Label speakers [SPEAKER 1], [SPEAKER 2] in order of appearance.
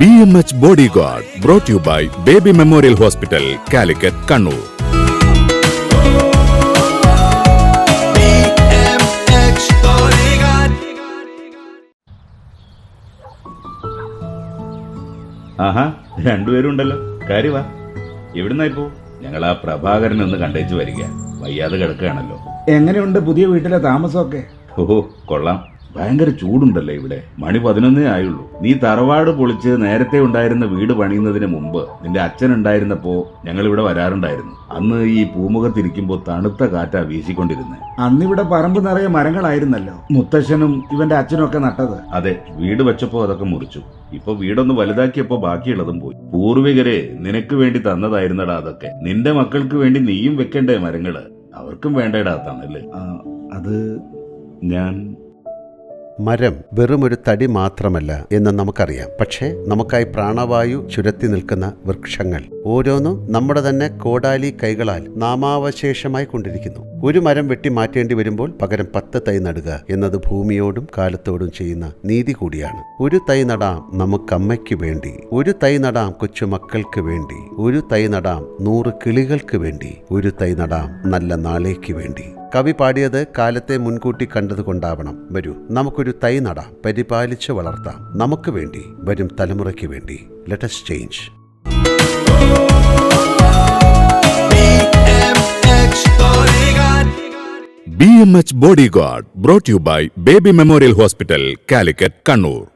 [SPEAKER 1] B M H body guard brought you by Baby Memorial Hospital Calicut Kannur.
[SPEAKER 2] ആഹാ രണ്ടുപേരും ഉണ്ടല്ലോ കാര്യവാ എവിടുന്നാ ഇപ്പോ? ഞങ്ങൾ ആ പ്രഭാകരൻ ഒന്ന് കണ്ടേച്ചു വരിക. വയ്യാതെ കിടക്കുകയാണല്ലോ.
[SPEAKER 3] എങ്ങനെയുണ്ട് പുതിയ വീട്ടിലെ താമസമൊക്കെ?
[SPEAKER 2] ഓഹോ കൊള്ളാം. ഭയങ്കര ചൂടുണ്ടല്ലേ ഇവിടെ? മണി പതിനൊന്നേ ആയുള്ളൂ. നീ തറവാട് പൊളിച്ച് നേരത്തെ ഉണ്ടായിരുന്ന വീട് പണിയുന്നതിന് മുമ്പ് നിന്റെ അച്ഛൻ ഉണ്ടായിരുന്നപ്പോ ഞങ്ങൾ ഇവിടെ വരാറുണ്ടായിരുന്നു. അന്ന് ഈ പൂമുഖത്തിരിക്കുമ്പോ തണുത്ത കാറ്റാ വീശിക്കൊണ്ടിരുന്നത്
[SPEAKER 3] അന്നിവിടെ പറമ്പ് നിറയെ മരങ്ങളായിരുന്നല്ലോ. മുത്തശ്ശനും ഇവന്റെ അച്ഛനും ഒക്കെ നട്ടത്.
[SPEAKER 2] അതെ വീട് വെച്ചപ്പോ അതൊക്കെ മുറിച്ചു. ഇപ്പൊ വീടൊന്ന് വലുതാക്കിയപ്പോ ബാക്കിയുള്ളതും പോയി. പൂർവികരെ നിനക്ക് വേണ്ടി തന്നതായിരുന്നടാ അതൊക്കെ. നിന്റെ മക്കൾക്ക് വേണ്ടി നീയും വെക്കണ്ടേ മരങ്ങൾ? അവർക്കും വേണ്ടേടാ
[SPEAKER 3] തണൽ. അത്
[SPEAKER 2] ഞാൻ
[SPEAKER 4] മരം വെറുമൊരു തടി മാത്രമല്ല എന്ന് നമുക്കറിയാം. പക്ഷേ നമുക്കായി പ്രാണവായു ചുരത്തി നിൽക്കുന്ന വൃക്ഷങ്ങൾ ഓരോന്നും നമ്മുടെ തന്നെ കോടാലി കൈകളാൽ നാമാവശേഷമായി കൊണ്ടിരിക്കുന്നു. ഒരു മരം വെട്ടി മാറ്റേണ്ടി വരുമ്പോൾ പകരം പത്ത് തൈ നടുക എന്നത് ഭൂമിയോടും കാലത്തോടും ചെയ്യുന്ന നീതി കൂടിയാണ്. ഒരു തൈ നടാം നമുക്കമ്മയ്ക്ക് വേണ്ടി ഒരു തൈ നടാം കൊച്ചുമക്കൾക്ക് വേണ്ടി ഒരു തൈ നടാം നൂറ് കിളികൾക്ക് വേണ്ടി ഒരു തൈ നടാം നല്ല നാളേക്ക് വേണ്ടി. കവി പാടിയത് കാലത്തെ മുൻകൂട്ടി കണ്ടതുകൊണ്ടാവണം. വരൂ നമുക്കൊരു തൈ നട പരിപാലിച്ച് വളർത്താം. നമുക്ക് വേണ്ടി വരും തലമുറയ്ക്ക് വേണ്ടി. Let's change.
[SPEAKER 1] B M H body guard brought you by Baby Memorial Hospital Calicut Kannur